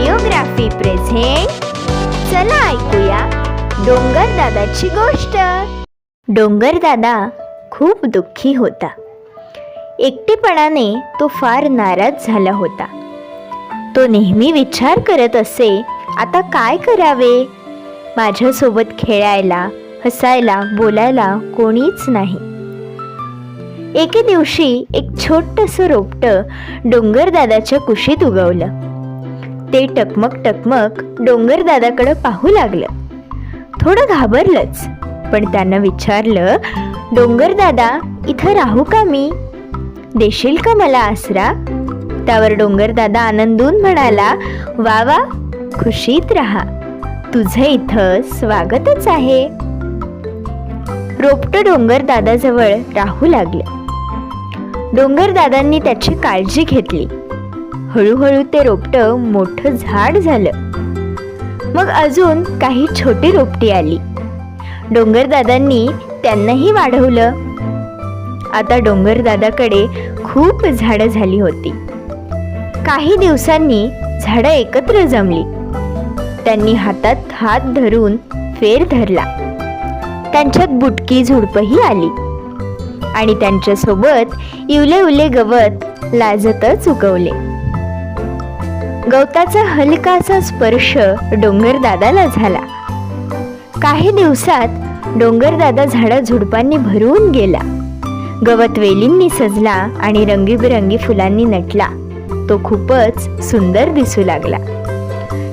रेडिओग्राफी present चला ऐकूया डोंगर दादाची गोष्ट. डोंगर दादा खूप दुःखी होता. एकटेपणाने तो फार नाराज झाला होता. तो नेहमी विचार करत असे आता काय करावे? माझ्यासोबत खेळायला हसायला बोलायला कोणीच नाही. एके दिवशी एक छोटंसं रोपटं डोंगरदादाच्या कुशीत उगवलं. ते टकमक टकमक डोंगरदादाकडं पाहू लागलं. थोडं घाबरलंच पण त्यानं विचारलं डोंगरदादा इथं राहू का मी? देशील का मला आसरा? त्यावर डोंगरदादा आनंदून म्हणाला वा वा खुशीत राहा. तुझं इथं स्वागतच आहे. रोपटं डोंगरदादाजवळ राहू लागलं. डोंगरदादांनी त्याची काळजी घेतली. हळूहळू ते रोपटं मोठं झाड झालं. मग अजून काही छोटी रोपटी आली. डोंगरदादांनी त्यांनाही वाढवलं. आता डोंगरदादाकडे खूप झाडं झाली होती. काही दिवसांनी झाडं एकत्र जमली. त्यांनी हातात हात धरून फेर धरला. त्यांच्यात बुटकी झुडपही आली. आणि त्यांच्यासोबत इवले उले गवत लाजतच उगवले. गवताचा हलकासा स्पर्श डोंगरदादाला झाला. काही दिवसात डोंगरदादा झाडा झुडपांनी भरून गेला. गवत वेलींनी सजला आणि रंगीबेरंगी फुलांनी नटला. तो खूपच सुंदर दिसू लागला.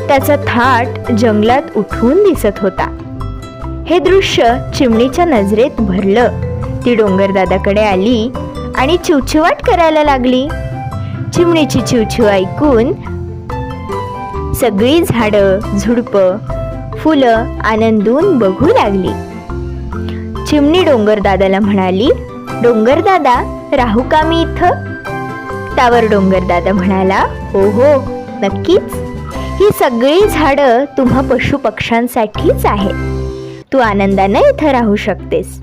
त्याचा थाट जंगलात उठून दिसत होता. हे दृश्य चिमणीच्या नजरेत भरलं. ती डोंगरदादाकडे आली आणि चिवचिवाट करायला लागली. चिमणीची चिवचिव ऐकून सगळी झाडं झुडपं फुलं आनंदून बघू लागली. चिमणी डोंगरदादाला म्हणाली डोंगरदादा राहू का मी इथं? त्यावर डोंगरदादा म्हणाला हो हो नक्कीच. ही सगळी झाडं तुम्हा पशु पक्ष्यांसाठीच आहेत. तू आनंदाने इथं राहू शकतेस.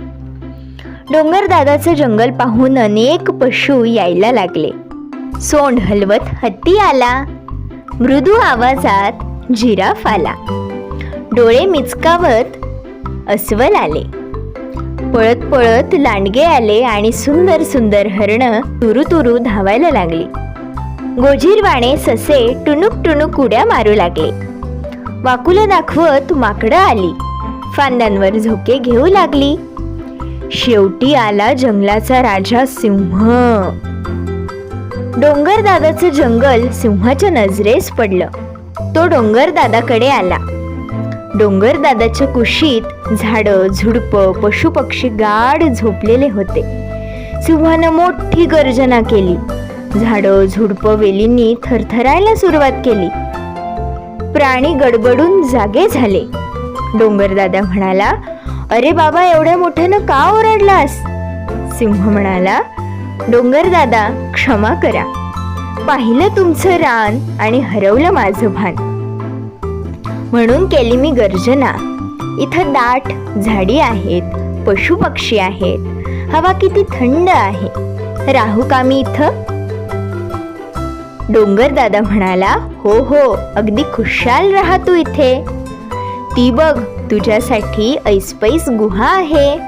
डोंगरदादाचं जंगल पाहून अनेक पशु यायला लागले. सोंड हलवत हत्ती आला. मृदू आवाजात जिराफ आला डोळे मिचकावत अस्वल आले. पळत पळत लांडगे आले आणि सुंदर सुंदर हरणं तुरू तुरू धावायला लागली. गोजीरवाणे ससे टुनुक टुनुक उड्या मारू लागले. वाकुलं दाखवत माकडं आली. फांद्यांवर झोके घेऊ लागली. शेवटी आला जंगलाचा राजा सिंह. डोंगर दादाचं जंगल सिंहाच्या नजरेस पडलं. तो डोंगर दादाकडे आला. डोंगर दादाच्या कुशीत झाडं झुडपं पशुपक्षी गाढ झोपलेले होते. सिंहानं मोठी गर्जना केली. झाडं झुडपं वेलींनी थरथरायला सुरुवात केली. प्राणी गडबडून जागे झाले. डोंगरदादा म्हणाला अरे बाबा एवढ्या मोठ्यानं का ओरडलास? सिंह म्हणाला डोंगरदादा क्षमा करा. पाहिलं तुमचं रान आणि हरवलं माझं भान. म्हणून केली मी गर्जना. इथं दाट झाडी आहेत पशुपक्षी आहेत. हवा किती थंड आहे. राहू का मी इथं? डोंगर दादा म्हणाला हो हो अगदी खुशाल राहा तू इथे. ती बघ तुझ्यासाठी ऐसपैस गुहा आहे.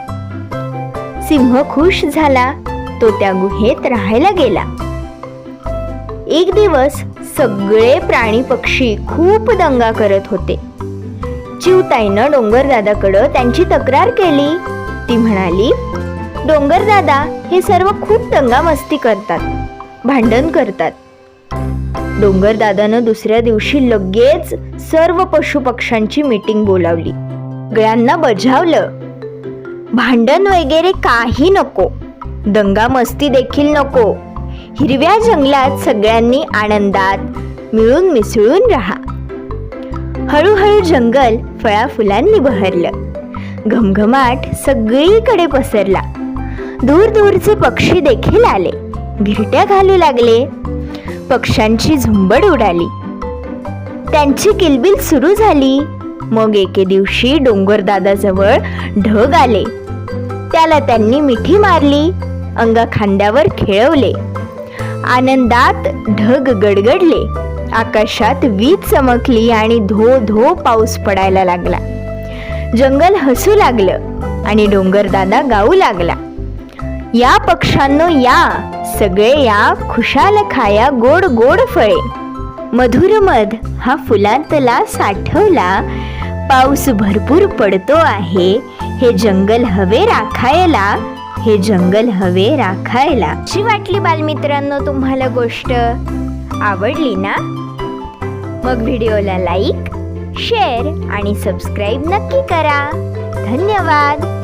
सिंह खुश झाला. तो त्या गुहेत राहायला गेला. एक दिवस सगळे प्राणी पक्षी खूप दंगा करत होते. चिवताईनं डोंगरदादाकडं त्यांची तक्रार केली. ती म्हणाली डोंगरदादा हे सर्व खूप दंगामस्ती करतात भांडण करतात. डोंगरदादानं दुसऱ्या दिवशी लगेच सर्व पशुपक्ष्यांची मीटिंग बोलावली. सगळ्यांना बजावलं. भांडण वगैरे काही नको दंगा मस्ती देखील नको. हिरव्या जंगलात सगळ्यांनी आनंदात मिळून मिसळून राहा. हळूहळू जंगल फळाफुलांनी बहरलं. घमघमाट सगळीकडे पसरला. दूर दूरचे पक्षी देखील आले. घिरट्या घालू लागले. पक्ष्यांची झुंबड उडाली. त्यांची किलबिल सुरू झाली. मग एके दिवशी डोंगरदादाजवळ ढग आले. त्याला त्यांनी मिठी मारली. अंगा खांद्यावर खेळवले. आनंदात ढग गडगडले. आकाशात वीज चमकली आणि धो धो पाऊस पडायला लागला. जंगल हसू लागलं आणि डोंगरदादा गाऊ लागला. या पक्ष्यांनो या सगळे या खुशाल खाया गोड गोड फळे. मधुर मध हा फुलांतला साठवला पाऊस भरपूर पडतो आहे हे जंगल हवे राखायला हे जंगल हवे राखायला. अशी वाटली बालमित्रांनो तुम्हाला गोष्ट? आवडली ना? मग व्हिडिओला लाईक शेअर आणि सबस्क्राईब नक्की करा. धन्यवाद!